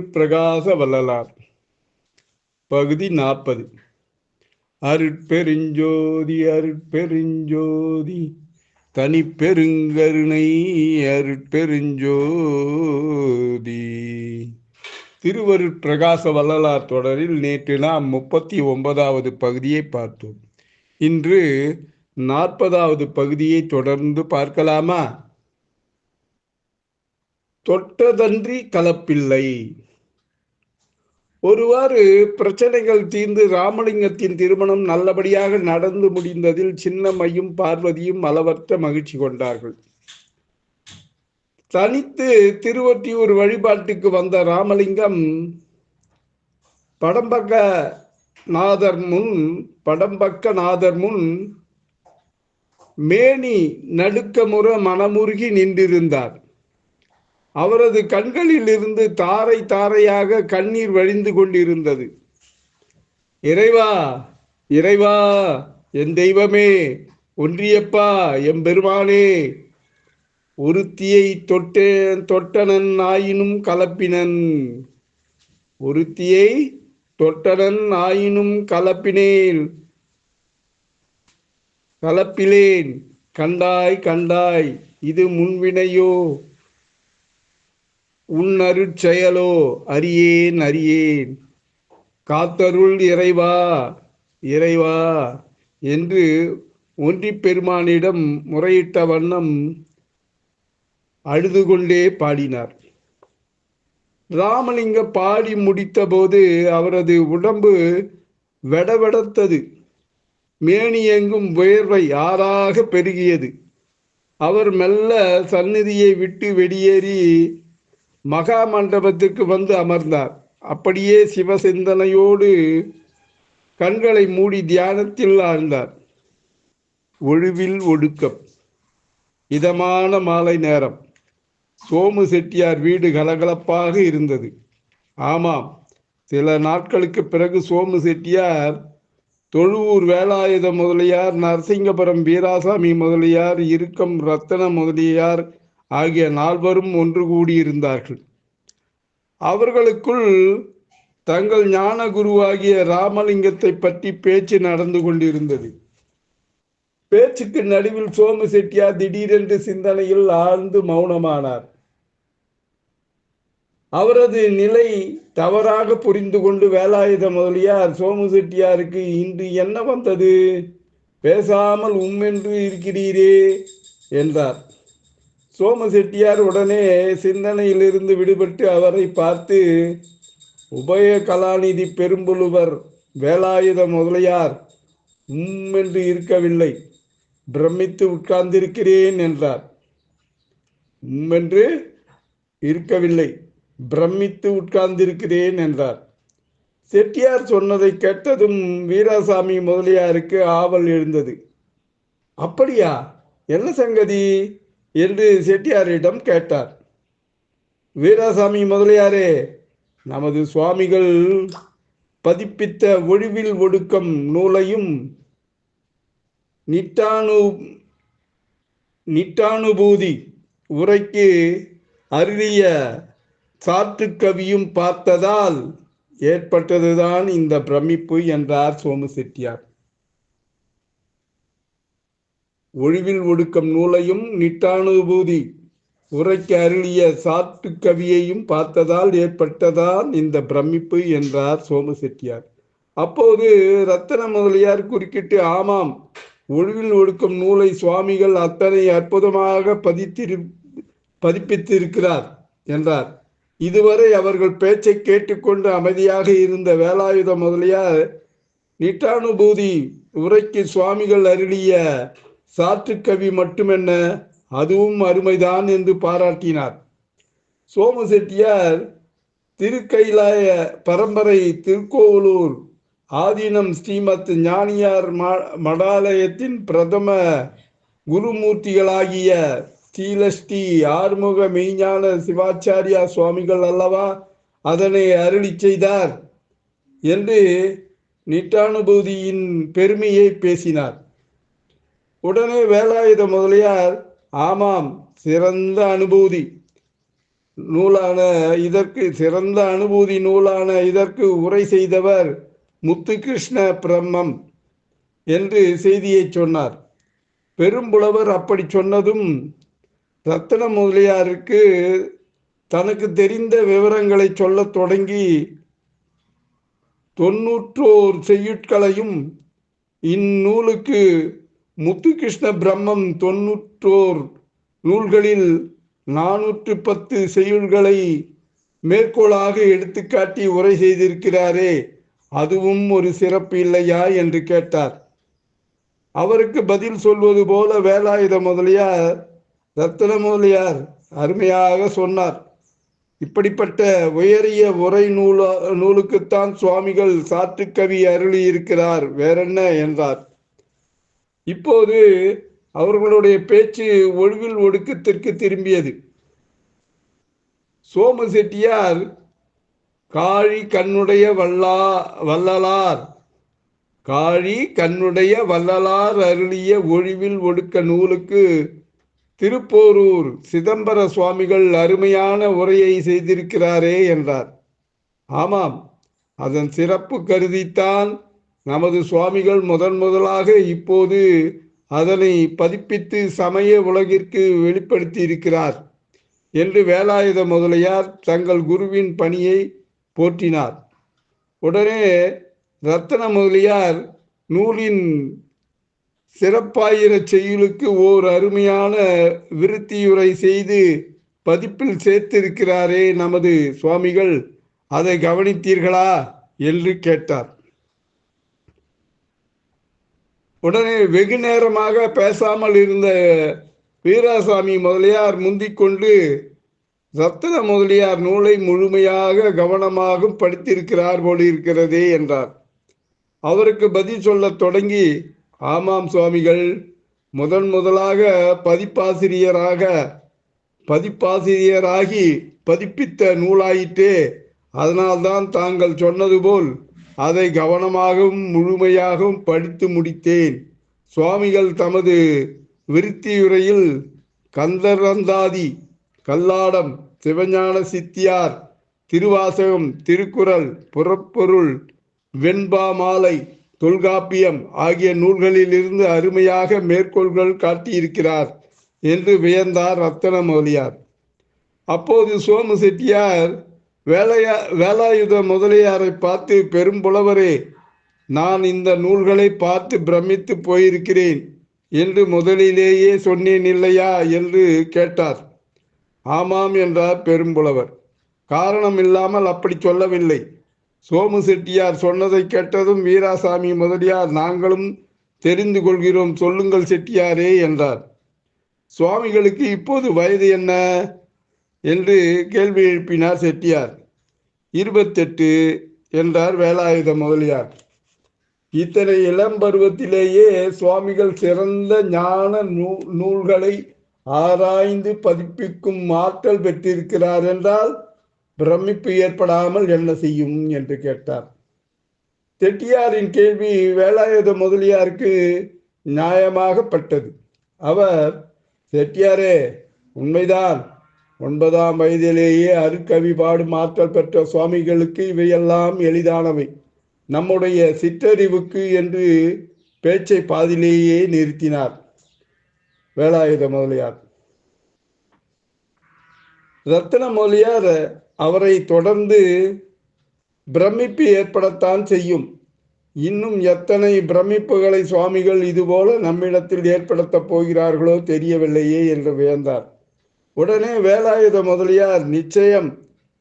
பிரகாச வள்ளலார். பகுதி நாற்பது. அருட்பெருஞ்சோதி அருட்பெருஞ்சோதி தனி பெருங்கருணை அருட்பெருஞ்சோதி திருவருட்பிரகாச வள்ளலார் தொடரில் நேற்று நாம் முப்பத்தி ஒன்பதாவது பகுதியை பார்த்தோம். இன்று நாற்பதாவது பகுதியை தொடர்ந்து பார்க்கலாமா? தொட்டதன்றி கலப்பில்லை. ஒருவாறு பிரச்சனைகள் தீர்ந்து ராமலிங்கத்தின் திருமணம் நல்லபடியாக நடந்து முடிந்ததில் சின்னம்மையும் பார்வதியும் அளவற்ற மகிழ்ச்சி கொண்டார்கள். தனித்து திருவொற்றியூர் வழிபாட்டுக்கு வந்த ராமலிங்கம் படம்பக்க நாதர் முன் படம்பக்க நாதர் முன் மேனி நடுக்கமுற மனமுருகி நின்றிருந்தார். அவரது கண்களில் இருந்து தாரை தாரையாக கண்ணீர் வழிந்து கொண்டிருந்தது. இறைவா இறைவா என் தெய்வமே ஒன்றியப்பா எம்பெருமானே ஒருத்தியை தொட்டேன் தொட்டனன் ஆயினும் கலப்பினன். ஒருத்தியை தொட்டனன் ஆயினும் கலப்பினேன் கலப்பிலேன் கண்டாய் கண்டாய் இது முன்வினையோ? உன் அருட்செயலோ அறியேன் அறியேன். காத்தருள் இறைவா இறைவா என்று ஒன்றி பெருமானிடம் முறையிட்ட வண்ணம் அழுது கொண்டே பாடினார். ராமலிங்க பாடி முடித்தபோது அவரது உடம்பு வெடவெடத்தது. மேனி எங்கும் வியர்வை ஆறாக பெருகியது. அவர் மெல்ல சந்நிதியை விட்டு வெளியேறி மகா மண்டபத்திற்கு வந்து அமர்ந்தார். அப்படியே சிவசிந்தனையோடு கண்களை மூடி தியானத்தில் ஆழ்ந்தார். ஒழுவில் ஒடுக்கம். இதமான மாலை நேரம். சோமு செட்டியார் வீடு கலகலப்பாக இருந்தது. ஆமாம் சில நாட்களுக்கு பிறகு சோமு செட்டியார் தொழுவூர் வேலாயுத முதலியார் நரசிங்கபுரம் வீராசாமி முதலியார் இருக்கம் ரத்தன முதலியார் ஆகிய நால்வரும் ஒன்று கூடியிருந்தார்கள். அவர்களுக்குள் தங்கள் ஞான குருவாகிய ராமலிங்கத்தை பற்றி பேச்சு நடந்து கொண்டிருந்தது. பேச்சுக்கு நடுவில் சோமு செட்டியார் திடீரென்று சிந்தனையில் ஆழ்ந்து மௌனமானார். அவரது நிலை தவறாக புரிந்து கொண்டு வேலாயுத முதலியார் சோமு செட்டியாருக்கு இன்று என்ன வந்தது? பேசாமல் உம்மென்று இருக்கிறீரே என்றார். சோம செட்டியார் உடனே சிந்தனையிலிருந்து விடுபட்டு அவரை பார்த்து உபய கலாநிதி பெரும்புலுவர் வேலாயுத முதலியார் உம் என்று இருக்கவில்லை. பிரமித்து உட்கார்ந்திருக்கிறேன் என்றார். உம் என்று இருக்கவில்லை. பிரமித்து உட்கார்ந்திருக்கிறேன் என்றார். செட்டியார் சொன்னதை கேட்டதும் வீராசாமி முதலியாருக்கு ஆவல் எழுந்தது. அப்படியா? என்ன சங்கதி? என்று செட்டியாரிடம் கேட்டார். வீராசாமி முதலியாரே நமது சுவாமிகள் பதிப்பித்த ஒழிவில் ஒடுக்கம் நூலையும் நிட்டானு நிட்டானுபூதி உரைக்கு அருளிய சாற்றுக்கவியும் பார்த்ததால் ஏற்பட்டதுதான் இந்த பிரமிப்பு என்றார் சோமு செட்டியார் ஒழிவில் ஒடுக்கம் நூலையும் நிட்டானுபூதி. உரைக்கு அருளிய சாத்து கவியையும் பார்த்ததால் ஏற்பட்டதால் இந்த பிரமிப்பு என்றார் சோமு செட்டியார் அப்போது ரத்தன முதலியார் குறுக்கிட்டு ஆமாம் ஒழிவில் ஒடுக்கும் நூலை சுவாமிகள் அத்தனை அற்புதமாக பதித்திரு பதிப்பித்திருக்கிறார் என்றார். இதுவரை அவர்கள் பேச்சை கேட்டுக்கொண்டு அமைதியாக இருந்த வேலாயுத முதலியார் நிட்டானுபூதி உரைக்கு சுவாமிகள் அருளிய சாற்றுக்கவி மட்டுமென்ன அதுவும் அருமைதான் என்று பாராட்டினார். சோம செட்டியார் திருக்கைலாய பரம்பரை திருக்கோவலூர் ஆதீனம் ஸ்ரீமத் ஞானியார் மடாலயத்தின் பிரதம குருமூர்த்திகளாகிய ஸ்ரீலஸ்ரீ ஆறுமுக மெய்ஞான சிவாச்சாரியா சுவாமிகள் அல்லவா அதனை அருளி செய்தார் என்று நிட்டானுபூதியின் பெருமையை பேசினார். உடனே வேலாயுத முதலியார் ஆமாம் சிறந்த அனுபூதி. நூலான இதற்கு சிறந்த அனுபூதி நூலான இதற்கு உரை செய்தவர் முத்துகிருஷ்ண பிரம்மம் என்று செய்தியை சொன்னார். பெரும்புலவர் அப்படி சொன்னதும் ரத்தன முதலியாருக்கு தனக்கு தெரிந்த விவரங்களை சொல்லத் தொடங்கி தொன்னூற்றோர் செய்யுட்களையும் இந்நூலுக்கு முத்துகிருஷ்ண பிரம்மம் தொன்னூற்றோர் நூல்களில் நானூற்று பத்து செய்யுள்களை மேற்கோளாக எடுத்துக்காட்டி உரை செய்திருக்கிறாரே அதுவும் ஒரு சிறப்பு இல்லையா? என்று கேட்டார். அவருக்கு பதில் சொல்வது போல வேலாயுத முதலியார் ரத்தன முதலியார் அருமையாக சொன்னார். இப்படிப்பட்ட உயரிய உரை நூலா நூலுக்குத்தான் சுவாமிகள் சாற்றுக்கவி அருளி இருக்கிறார் வேறென்ன? என்றார். இப்போது அவர்களுடைய பேச்சு ஒழுவில் ஒடுக்கத்திற்கு திரும்பியது. சோமு செட்டியார் காழி கண்ணுடைய வல்லா வல்லலார் காழி கண்ணுடைய வல்லலார் அருளிய ஒழிவில் ஒடுக்க நூலுக்கு திருப்போரூர் சிதம்பர சுவாமிகள் அருமையான உரையை செய்திருக்கிறாரே என்றார். ஆமாம் அதன் சிறப்பு கருதித்தான் நமது சுவாமிகள் முதன் முதலாக இப்போது அதனை பதிப்பித்து சமய உலகிற்கு வெளிப்படுத்தி இருக்கிறார் என்று வேலாயுத முதலியார் தங்கள் குருவின் பணியை போற்றினார். உடனே ரத்தன முதலியார் நூலின் சிறப்பாயிர செய்யுளுக்கு ஓர் அருமையான விருத்தியுரை செய்து பதிப்பில் சேர்த்திருக்கிறாரே நமது சுவாமிகள் அதை கவனித்தீர்களா? என்று கேட்டார். உடனே வெகு நேரமாக பேசாமல் இருந்த வீராசாமி முதலியார் முந்திக்கொண்டு ரத்தன முதலியார் நூலை முழுமையாக கவனமாக படித்திருக்கிறார் போலிருக்கிறதே என்றார். அவருக்கு பதில் சொல்ல தொடங்கி ஆமாம் சுவாமிகள் முதன் முதலாக பதிப்பாசிரியராக பதிப்பாசிரியராகி பதிப்பித்த நூலாயிற்றே அதனால்தான் தாங்கள் சொன்னது போல் அதை கவனமாகவும் முழுமையாகவும் படித்து முடித்தேன். சுவாமிகள் தமது விருத்தியுரையில் கந்தரந்தாதி கல்லாடம் சிவஞான சித்தியார் திருவாசகம் திருக்குறள் புறப்பொருள் வெண்பா மாலை தொல்காப்பியம் ஆகிய நூல்களிலிருந்து அருமையாக மேற்கோள்கள் காட்டியிருக்கிறார் என்று வியந்தார் ரத்தன மௌலியார் அப்போது சோமு செட்டியார் வேலையா வேலாயுத முதலியாரை பார்த்து பெரும்புலவரே நான் இந்த நூல்களை பார்த்து பிரமித்து போயிருக்கிறேன் என்று முதலிலேயே சொன்னேன் இல்லையா? என்று கேட்டார். ஆமாம் என்றார் பெரும்புலவர் காரணம் இல்லாமல் அப்படி சொல்லவில்லை. சோமு செட்டியார் சொன்னதை கேட்டதும் வீராசாமி முதலியார் நாங்களும் தெரிந்து கொள்கிறோம். சொல்லுங்கள் செட்டியாரே என்றார். சுவாமிகளுக்கு இப்போது வயது என்ன? என்று கேள்வி எழுப்பினார் செட்டியார். இருபத்தெட்டு என்றார் வேலாயுத முதலியார். இத்தனை இளம் பருவத்திலேயே சுவாமிகள் சிறந்த ஞான நூ நூல்களை ஆராய்ந்து பதிப்பிக்கும் ஆற்றல் பெற்றிருக்கிறார் என்றால் பிரமிப்பு ஏற்படாமல் என்ன செய்யும் என்று கேட்டார். செட்டியாரின் கேள்வி வேலாயுத முதலியாருக்கு நியாயமாகப்பட்டது. அவர் செட்டியாரே உண்மைதான். ஒன்பதாம் வயதிலேயே அருக்கவி பாடும் ஆற்றல் பெற்ற சுவாமிகளுக்கு இவையெல்லாம் எளிதானவை. நம்முடைய சிற்றறிவுக்கு என்று பேச்சை பாதிலேயே நிறுத்தினார். வேலாயுத முதலியார். ரத்தன முதலியார் அவரை தொடர்ந்து பிரமிப்பு ஏற்படத்தான் செய்யும். இன்னும் எத்தனை பிரமிப்புகளை சுவாமிகள் இதுபோல நம்மிடத்தில் ஏற்படுத்தப் போகிறார்களோ தெரியவில்லையே என்று வியந்தார். உடனே வேலாயுத முதலியார் நிச்சயம்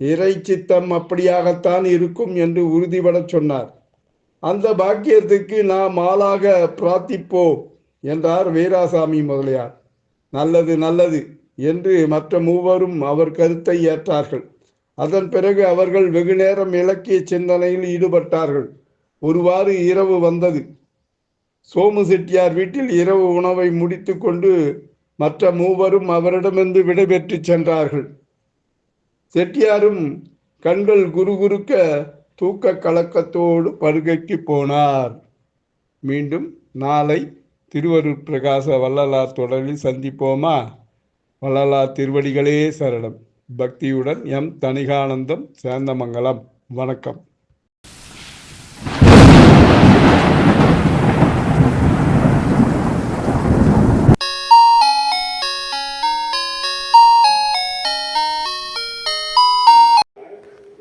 இறை சித்தம் அப்படியாகத்தான் இருக்கும் என்று உறுதிபட சொன்னார். அந்த பாக்கியத்துக்கு நாம் ஆளாக பிரார்த்திப்போம் என்றார் வீராசாமி முதலியார். நல்லது நல்லது என்று மற்ற மூவரும் அவர் கருத்தை ஏற்றார்கள். அதன் பிறகு அவர்கள் வெகு நேரம் இலக்கிய சிந்தனையில் ஈடுபட்டார்கள். ஒருவாறு இரவு வந்தது. சோமு செட்டியார் வீட்டில் இரவு உணவை முடித்து கொண்டு மற்ற மூவரும் அவரிடமிருந்து விடைபெற்று சென்றார்கள். செட்டியாரும் கண்கள் குறுகுறுக்க தூக்க கலக்கத்தோடு படுகைக்கு போனார். மீண்டும் நாளை திருவருட் பிரகாச வள்ளலார் தொடரில் சந்திப்போமா? வள்ளலார் திருவடிகளே சரணம். பக்தியுடன் எம் தணிகானந்தம் சேந்தமங்கலம். வணக்கம்.